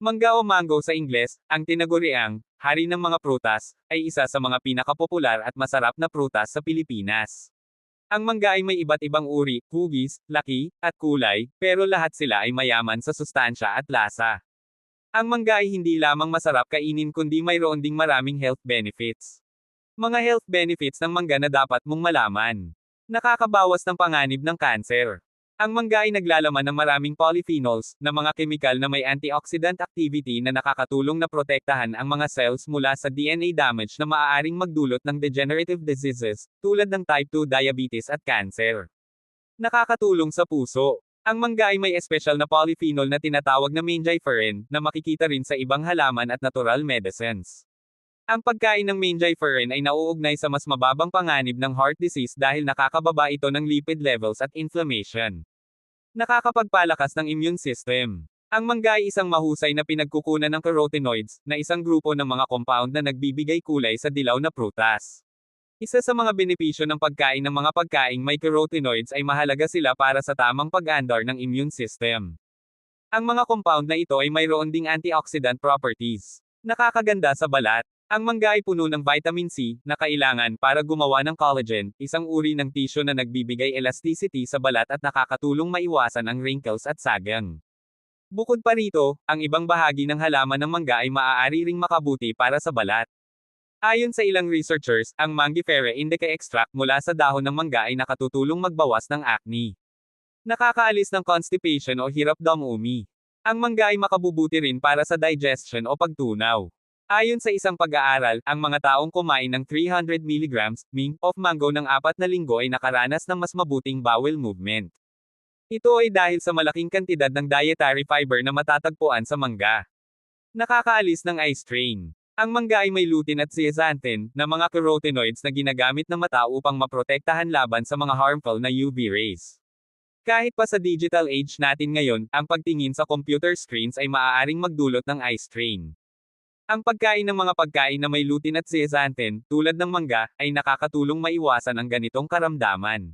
Mangga o mango sa Ingles, ang tinaguriang hari ng mga prutas, ay isa sa mga pinakapopular at masarap na prutas sa Pilipinas. Ang mangga ay may iba't ibang uri, hugis, laki, at kulay, pero lahat sila ay mayaman sa sustansya at lasa. Ang mangga ay hindi lamang masarap kainin kundi mayroon ding maraming health benefits. Mga health benefits ng mangga na dapat mong malaman. Nakakabawas ng panganib ng kanser. Ang mangga ay naglalaman ng maraming polyphenols, na mga kemikal na may antioxidant activity na nakakatulong na protektahan ang mga cells mula sa DNA damage na maaaring magdulot ng degenerative diseases, tulad ng type 2 diabetes at cancer. Nakakatulong sa puso. Ang mangga ay may espesyal na polyphenol na tinatawag na mangiferin, na makikita rin sa ibang halaman at natural medicines. Ang pagkain ng mangiferin ay nauugnay sa mas mababang panganib ng heart disease dahil nakakababa ito ng lipid levels at inflammation. Nakakapagpalakas ng immune system. Ang mangga ay isang mahusay na pinagkukunan ng carotenoids, na isang grupo ng mga compound na nagbibigay kulay sa dilaw na prutas. Isa sa mga benepisyo ng pagkain ng mga pagkaing may carotenoids ay mahalaga sila para sa tamang pag-andar ng immune system. Ang mga compound na ito ay mayroon ding antioxidant properties. Nakakaganda sa balat. Ang mangga ay puno ng vitamin C, na kailangan para gumawa ng collagen, isang uri ng tissue na nagbibigay elasticity sa balat at nakakatulong maiwasan ang wrinkles at sagang. Bukod pa rito, ang ibang bahagi ng halaman ng mangga ay maaari ring makabuti para sa balat. Ayon sa ilang researchers, ang Mangifera indica extract mula sa dahon ng mangga ay nakatutulong magbawas ng acne. Nakakaalis ng constipation o hirap damumi. Ang mangga ay makabubuti rin para sa digestion o pagtunaw. Ayon sa isang pag-aaral, ang mga taong kumain ng 300 mg ming of mango ng apat na linggo ay nakaranas ng mas mabuting bowel movement. Ito ay dahil sa malaking kantidad ng dietary fiber na matatagpuan sa mangga. Nakakaalis ng eye strain. Ang mangga ay may lutein at zeaxanthin, na mga carotenoids na ginagamit ng mata upang maprotektahan laban sa mga harmful na UV rays. Kahit pa sa digital age natin ngayon, ang pagtingin sa computer screens ay maaaring magdulot ng eye strain. Ang pagkain ng mga pagkain na may lutein at zeaxanthin, tulad ng mangga, ay nakakatulong maiwasan ang ganitong karamdaman.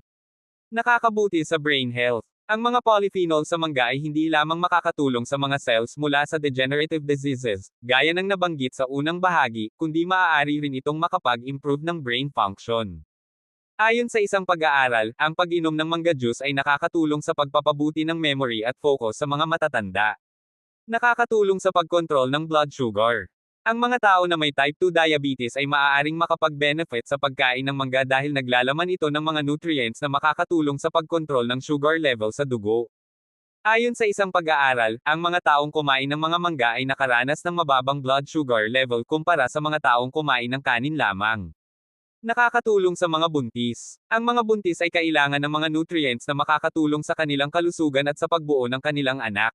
Nakakabuti sa brain health. Ang mga polyphenol sa mangga ay hindi lamang makakatulong sa mga cells mula sa degenerative diseases, gaya ng nabanggit sa unang bahagi, kundi maaari rin itong makapag-improve ng brain function. Ayon sa isang pag-aaral, ang pag-inom ng mangga juice ay nakakatulong sa pagpapabuti ng memory at focus sa mga matatanda. Nakakatulong sa pagkontrol ng blood sugar. Ang mga tao na may type 2 diabetes ay maaaring makapag-benefit sa pagkain ng mangga dahil naglalaman ito ng mga nutrients na makakatulong sa pagkontrol ng sugar level sa dugo. Ayon sa isang pag-aaral, ang mga taong kumain ng mga mangga ay nakaranas ng mababang blood sugar level kumpara sa mga taong kumain ng kanin lamang. Nakakatulong sa mga buntis. Ang mga buntis ay kailangan ng mga nutrients na makakatulong sa kanilang kalusugan at sa pagbuo ng kanilang anak.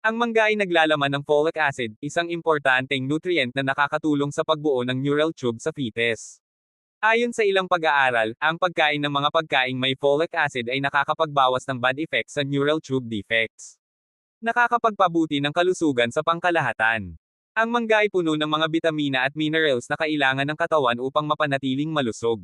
Ang mangga ay naglalaman ng folic acid, isang importanteng nutrient na nakakatulong sa pagbuo ng neural tube sa fetus. Ayon sa ilang pag-aaral, ang pagkain ng mga pagkaing may folic acid ay nakakapagbawas ng bad effects sa neural tube defects. Nakakapagpabuti ng kalusugan sa pangkalahatan. Ang mangga ay puno ng mga bitamina at minerals na kailangan ng katawan upang mapanatiling malusog.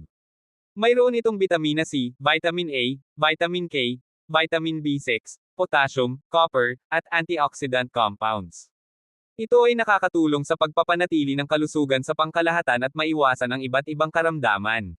Mayroon itong vitamina C, vitamin A, vitamin K, vitamin B6, potassium, copper, at antioxidant compounds. Ito ay nakakatulong sa pagpapanatili ng kalusugan sa pangkalahatan at maiwasan ang iba't ibang karamdaman.